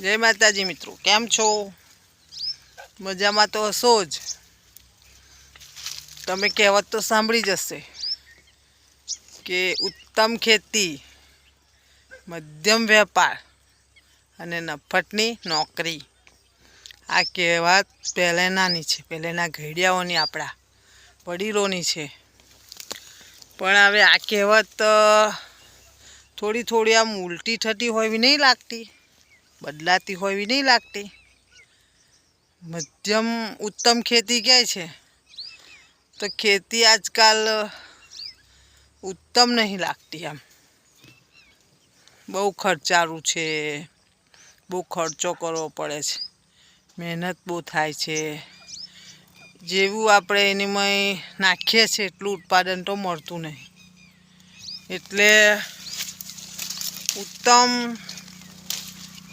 જય માતાજી મિત્રો, કેમ છો? મજામાં તો હશો જ. તમે કહેવત તો સાંભળી જ હશે કે ઉત્તમ ખેતી, મધ્યમ વેપાર અને નફટની નોકરી. આ કહેવત પહેલેનાની છે, પહેલેના ઘડિયાઓની આપણા વડીલોની છે. પણ હવે આ કહેવત થોડી થોડી આમ ઉલટી થતી હોય એવી નહીં લાગતી. બદલાતી હોય નહીં લાગતી. મધ્યમ ઉત્તમ ખેતી ક્યાંય છે? તો ખેતી આજકાલ ઉત્તમ નહીં લાગતી આમ. બહુ ખર્ચાળું છે. બહુ ખર્ચો કરવો પડે છે. મહેનત બહુ થાય છે. જેવું આપણે એનીમાં નાખીએ છીએ એટલું ઉત્પાદન તો મળતું નહીં. એટલે ઉત્તમ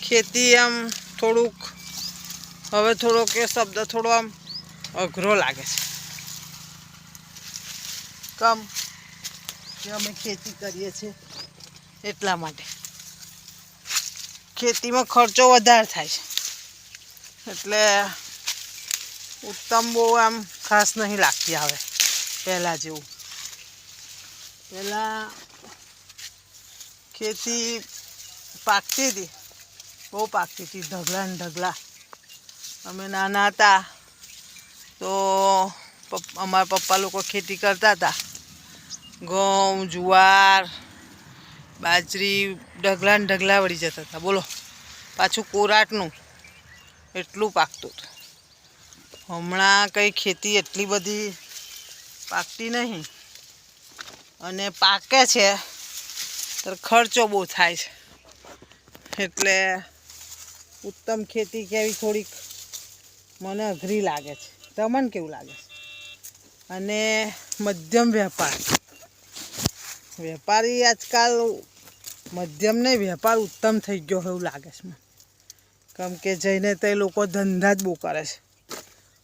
ખેતી આમ થોડુંક, હવે થોડોક એ શબ્દ થોડો આમ અઘરો લાગે છે. કમ કે અમે ખેતી કરીએ છીએ એટલા માટે. ખેતીમાં ખર્ચો વધારે થાય છે. એટલે ઉત્તમ બહુ આમ ખાસ નહીં લાગતી આવે પહેલાં જેવું. પહેલાં ખેતી પાકતી હતી. બહુ પાકતી હતી, ઢગલા ને ઢગલા. અમે નાના હતા તો અમારા પપ્પા લોકો ખેતી કરતા હતા. ઘઉં, જુવાર, બાજરી, ઢગલા ને ઢગલા વળી જતા હતા. બોલો, પાછું કોરાટનું એટલું પાકતું હતું. હમણાં કંઈ ખેતી એટલી બધી પાકતી નહીં. અને પાકે છે તો ખર્ચો બહુ થાય છે. એટલે ઉત્તમ ખેતી કેવી થોડીક મને અઘરી લાગે છે. તમને કેવું લાગે છે? અને મધ્યમ વેપાર. વેપારી આજકાલ મધ્યમ નહીં, વેપાર ઉત્તમ થઈ ગયો એવું લાગે છે મને. કેમ કે જઈને તે લોકો ધંધા જ બહુ કરે છે.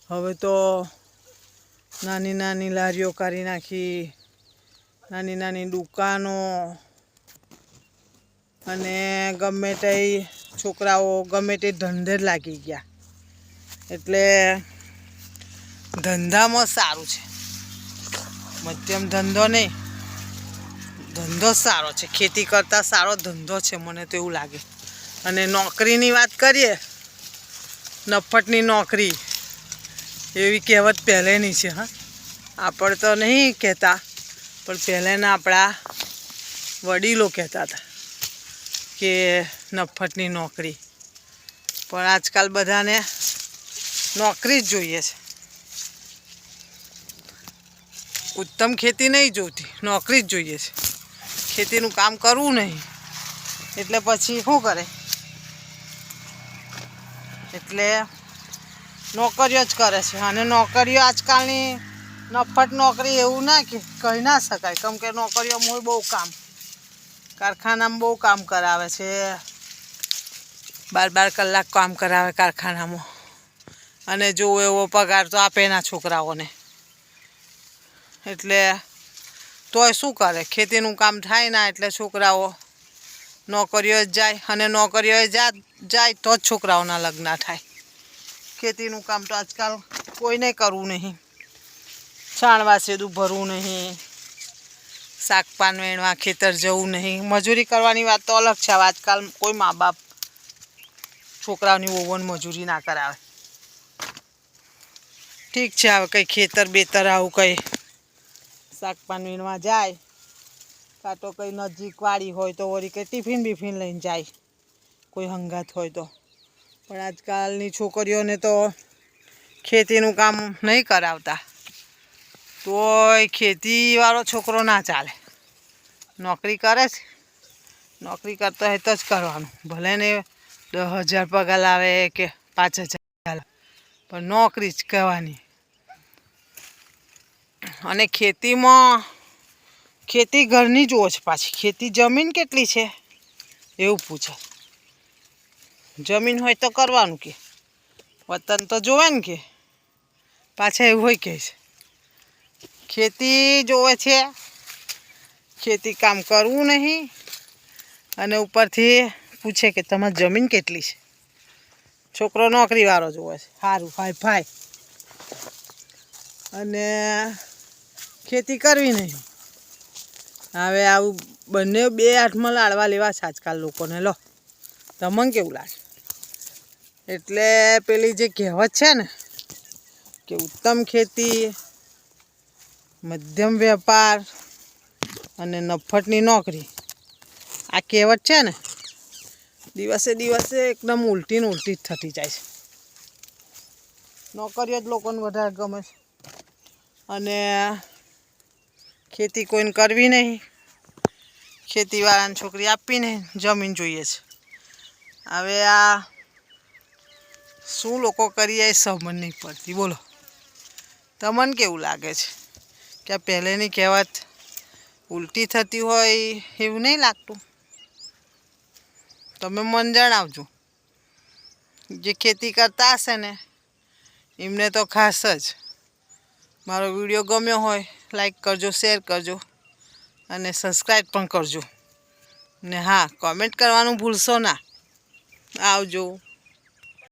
હવે તો નાની નાની લારીઓ કરી નાખી, નાની નાની દુકાનો અને ગમે તે છોકરાઓ ગમે તે ધંધે લાગી ગયા. એટલે ધંધામાં સારું છે. મધ્યમ ધંધો નહીં, ધંધો સારો છે. ખેતી કરતાં સારો ધંધો છે, મને તો એવું લાગે. અને નોકરીની વાત કરીએ, નફટની નોકરી, એવી કહેવત પહેલેની છે, હા. આપણે તો નહીં કહેતા, પણ પહેલાંના આપણા વડીલો કહેતા હતા. કે નફટની નોકરી. પણ આજકાલ બધાને નોકરી જ જોઈએ છે. ઉત્તમ ખેતી નહીં જોતી, નોકરી જ જોઈએ છે. ખેતીનું કામ કરવું નહીં. એટલે પછી શું કરે? એટલે નોકરીઓ જ કરે છે. અને નોકરીઓ આજકાલની નફટ નોકરી એવું ના કે કહી ના શકાય. કેમ કે નોકરીઓ મૂળ બહુ કામ કારખાનામાં બહુ કામ કરાવે છે. બાર બાર કલાક કામ કરાવે કારખાનામાં. અને જો એવો પગાર તો આપે ના છોકરાઓને. એટલે તોય શું કરે? ખેતીનું કામ થાય ના એટલે છોકરાઓ નોકરીઓ જ જાય. અને નોકરીઓ જા જાય તો જ છોકરાઓના લગ્ન થાય. ખેતીનું કામ તો આજકાલ કોઈને કરવું નહીં. છાણવા સેદું ભરવું નહીં. શાકપાન વેણવા, ખેતર જવું નહીં. મજૂરી કરવાની વાત તો અલગ છે. આજકાલ કોઈ મા બાપ છોકરાઓની ઓવન મજૂરી ના કરાવે. ઠીક છે, હવે કંઈ ખેતર બેતર આવું કંઈ શાકપાન વીણવા જાય. કાં તો કંઈ નજીક વાળી હોય તો વળી કંઈ ટિફિન બિફિન લઈને જાય. કોઈ હંગાત હોય તો. પણ આજકાલની છોકરીઓને તો ખેતીનું કામ નહીં કરાવતા. તોય ખેતીવાળો છોકરો ના ચાલે. નોકરી કરે છે. નોકરી કરતો હોય તો જ કરવાનું. ભલે ને દસ હજાર પગાર આવે કે પાંચ હજાર પણ નોકરી જ કરવાની. અને ખેતીમાં, ખેતી ઘરની જ ઓછ પાછી. ખેતી જમીન કેટલી છે? એવું પૂછે. જમીન હોય તો કરવાનું કે. વતન તો જોવે ને કે. પાછા એવું હોય કે છે. ખેતી જોવે છે. ખેતી કામ કરવું નહીં. અને ઉપરથી પૂછે કે તમારી જમીન કેટલી છે? છોકરો નોકરીવાળો જોવે છે. સારું ફાય ફાય અને ખેતી કરવી નહીં. હવે આવું બંને બે હાથમાં લાડવા લેવા છે આજકાલ લોકોને. લો, તમને કેવું લાગે? એટલે પેલી જે કહેવત છે ને, કે ઉત્તમ ખેતી મધ્યમ વેપાર અને નફટની નોકરી. આ કહેવત છે ને, દિવસે દિવસે એકદમ ઉલટી ને ઉલટી જ થતી જાય છે. નોકરીઓ જ લોકોને વધારે ગમે છે. અને ખેતી કોઈને કરવી નહીં, ખેતીવાળાને છોકરી આપવી નહીં, જમીન જોઈએ છે. હવે આ શું લોકો કરીએ સમજ નહીં પડતી. બોલો, તમને કેવું લાગે છે? કે આ પહેલેની કહેવત ઉલટી થતી હોય એવું નહીં લાગતું. તમે મન જણાવજો. જે ખેતી કરતા હશે ને, એમને તો ખાસ જ. મારો વીડિયો ગમ્યો હોય, લાઈક કરજો, શેર કરજો અને સબસ્ક્રાઈબ પણ કરજો. ને હા, કોમેન્ટ કરવાનું ભૂલશો ના. આવજો.